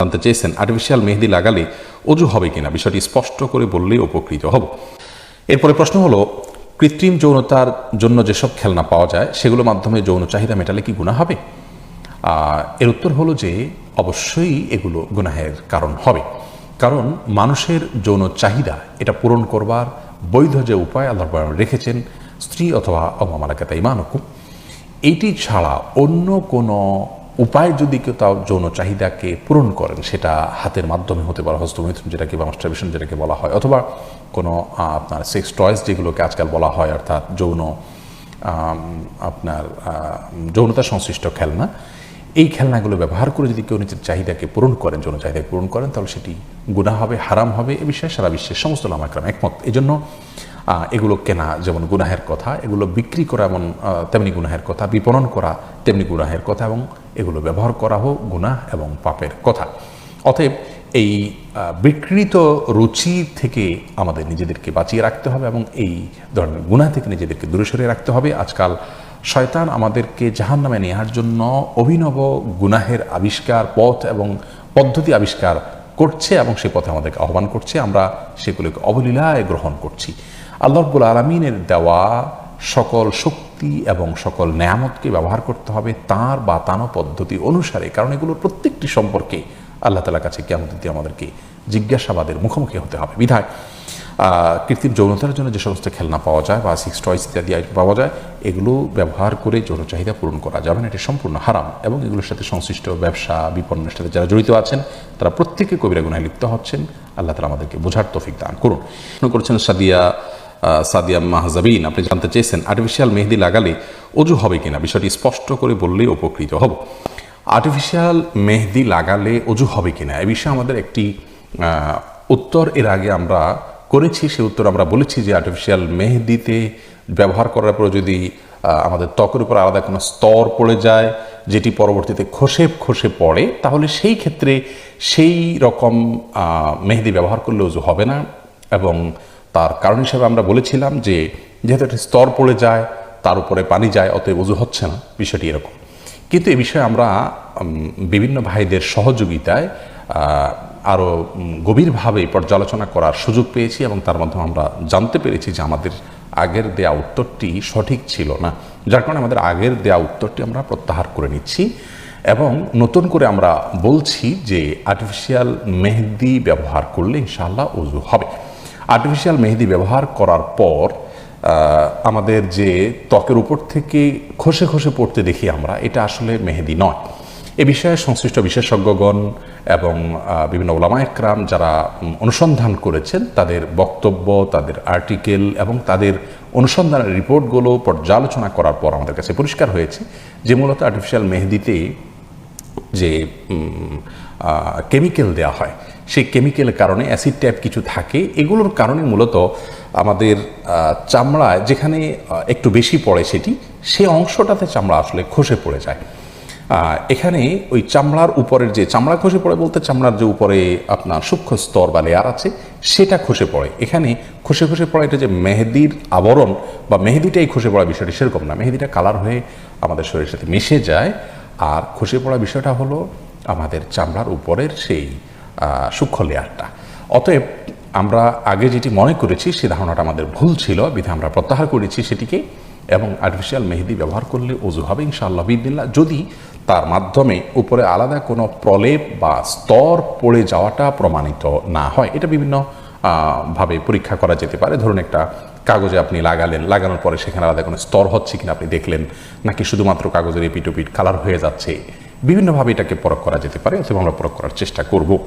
জানতে চেয়েছেন আর্টিফিশিয়াল মেহেদি লাগালে অজু হবে কিনা? বিষয়টি স্পষ্ট করে বললেই উপকৃত হব। এরপরে প্রশ্ন হলো, কৃত্রিম যৌনতার জন্য যেসব খেলনা পাওয়া যায়, সেগুলোর মাধ্যমে যৌন চাহিদা মেটালে কি গুণা হবে? এর উত্তর হলো যে, অবশ্যই এগুলো গুনাহের কারণ হবে। কারণ মানুষের যৌন চাহিদা, এটা পূরণ করবার বৈধ যে উপায় আল্লাহ রেখেছেন, স্ত্রী অথবা অমামালাকাতা ইমানকুম। এইটি ছাড়া অন্য কোনো উপায় যদি কেউ তাও যৌন চাহিদাকে পূরণ করেন, সেটা হাতের মাধ্যমে হতে পারে হস্তমৈথুন যেটাকে বা মাস্টারবেশন যেটাকে বলা হয়, অথবা কোনো আপনার সেক্স টয়েস যেগুলোকে আজকাল বলা হয়, অর্থাৎ যৌন আপনার যৌনতা সংশ্লিষ্ট খেলনা এই খেলনাগুলো ব্যবহার করে যদি কেউ নিজের চাহিদাকে পূরণ করেন, যৌন চাহিদাকে পূরণ করেন, তাহলে সেটি গুণা হবে, হারাম হবে, এ বিষয়ে সারা বিশ্বের সমস্ত লামাকরাম একমত। এই জন্য এগুলো কেনা যেমন গুনাহের কথা, এগুলো বিক্রি করা এমন তেমনি গুনাহের কথা, বিপণন করা তেমনি গুনাহের কথা এবং এগুলো ব্যবহার করা হোক গুনাহ এবং পাপের কথা। অতএব এই বিকৃত রুচি থেকে আমাদের নিজেদেরকে বাঁচিয়ে রাখতে হবে এবং এই ধরনের গুনাহ থেকে নিজেদেরকে দূরে সরিয়ে রাখতে হবে। আজকাল শয়তান আমাদেরকে জাহান নামে নেওয়ার জন্য অভিনব গুনাহের আবিষ্কার, পথ এবং পদ্ধতি আবিষ্কার করছে এবং সে পথে আমাদেরকে আহ্বান করছে। আমরা সেগুলোকে অবলীলায় গ্রহণ করছি। আল্লাহ রব্বুল আলমিনের দেওয়া সকল শক্তি এবং সকল নেয়ামতকে ব্যবহার করতে হবে তার বাতানো পদ্ধতি অনুসারে। কারণ এগুলোর প্রত্যেকটি সম্পর্কে আল্লাহ তালার কাছে কেমন আমাদেরকে জিজ্ঞাসাবাদের মুখোমুখি হতে হবে। বিধায় কৃত্রিম যৌনতার জন্য যে সমস্ত খেলনা পাওয়া যায় বা সিক্স টয়েস ইত্যাদি পাওয়া যায়, এগুলো ব্যবহার করে যৌন চাহিদা পূরণ করা যাবে না, এটি সম্পূর্ণ হারাম এবং এগুলোর সাথে সংশ্লিষ্ট ব্যবসা, বিপণনের সাথে যারা জড়িত আছেন, তারা প্রত্যেকে কবিরা গুনায় লিপ্ত হচ্ছেন। আল্লাহ তালা আমাদেরকে বোঝার তৌফিক দান করুন। করেছেন সাদিয়া সাদিয়া মাহজাবিন, আপনি জানতে চেয়েছেন আর্টিফিশিয়াল মেহেদি লাগালে অজু হবে কিনা? বিষয়টি স্পষ্ট করে বললেই উপকৃত হব। আর্টিফিশিয়াল মেহেদি লাগালে অজু হবে কিনা? এ বিষয়ে আমাদের একটি উত্তর এর আগে আমরা করেছি, সে উত্তর আমরা বলেছি যে আর্টিফিশিয়াল মেহেদিতে ব্যবহার করার পর যদি আমাদের ত্বকের উপর আলাদা কোনো স্তর পড়ে যায়, যেটি পরবর্তীতে খসে খসে পড়ে, তাহলে সেই ক্ষেত্রে সেই রকম মেহেদি ব্যবহার করলে উজু হবে না। এবং তার কারণ হিসেবে আমরা বলেছিলাম যে, যেহেতু একটা স্তর পড়ে যায়, তার উপরে পানি যায়, অতএব উজু হচ্ছে না, বিষয়টি এরকম। কিন্তু এ বিষয়ে আমরা বিভিন্ন ভাইদের সহযোগিতায় আরও গভীরভাবে পর্যালোচনা করার সুযোগ পেয়েছি এবং তার মাধ্যমে আমরা জানতে পেরেছি যে আমাদের আগের দেয়া উত্তরটি সঠিক ছিল না। যার কারণে আমাদের আগের দেয়া উত্তরটি আমরা প্রত্যাহার করে নিচ্ছি এবং নতুন করে আমরা বলছি যে আর্টিফিশিয়াল মেহেদি ব্যবহার করলে ইনশাআল্লাহ উজু হবে। আর্টিফিশিয়াল মেহেদি ব্যবহার করার পর আমাদের যে ত্বকের উপর থেকে খসে খসে পড়তে দেখি আমরা, এটা আসলে মেহেদি নয়। এ বিষয়ে সংশ্লিষ্ট বিশেষজ্ঞগণ এবং বিভিন্ন ওলামা একরাম যারা অনুসন্ধান করেছেন, তাদের বক্তব্য, তাদের আর্টিকেল এবং তাদের অনুসন্ধানের রিপোর্টগুলো পর্যালোচনা করার পর আমাদের কাছে পরিষ্কার হয়েছে যে মূলত আর্টিফিশিয়াল মেহেদিতে যে কেমিক্যাল দেওয়া হয়, সেই কেমিক্যালের কারণে অ্যাসিড টাইপ কিছু থাকে। এগুলোর কারণে মূলত আমাদের চামড়ায় যেখানে একটু বেশি পড়ে সেটি সেই অংশটাতে চামড়া আসলে খসে পড়ে যায়। এখানে ওই চামড়ার উপরের যে চামড়া খসে পড়ে বলতে চামড়ার যে উপরে আপনার সূক্ষ্ম স্তর বা লেয়ার আছে, সেটা খসে পড়ে। এখানে খসে খসে পড়ে এটা যে মেহেদির আবরণ বা মেহেদিটাই খসে পড়া বিষয়টি সেরকম না। মেহেদিটা কালার হয়ে আমাদের শরীরের সাথে মিশে যায় আর খসে পড়া বিষয়টা হলো আমাদের চামড়ার উপরের সেই সূক্ষ্ম লেয়ারটা। অতএব আমরা আগে যেটি মনে করেছি, সে ধারণাটা আমাদের ভুল ছিল, বিধে আমরা প্রত্যাহার করেছি সেটিকে এবং আর্টিফিশিয়াল মেহেদি ব্যবহার করলে অজু হবে ইনশাআল্লাহ বিদিল্লা যদি তার মাধ্যমে উপরে আলাদা কোনো প্রলেপ বা স্তর পড়ে যাওয়াটা প্রমাণিত না হয়। এটা বিভিন্ন ভাবে পরীক্ষা করা যেতে পারে। ধরুন একটা কাগজে আপনি লাগালেন, লাগানোর পরে সেখানে আলাদা কোনো স্তর হচ্ছে কিনা আপনি দেখলেন, নাকি শুধুমাত্র কাগজের এপিটোপিট, কালার হয়ে যাচ্ছে। বিভিন্নভাবে এটাকে পরখ করা যেতে পারে অথবা আমরা পরখ করার চেষ্টা করব।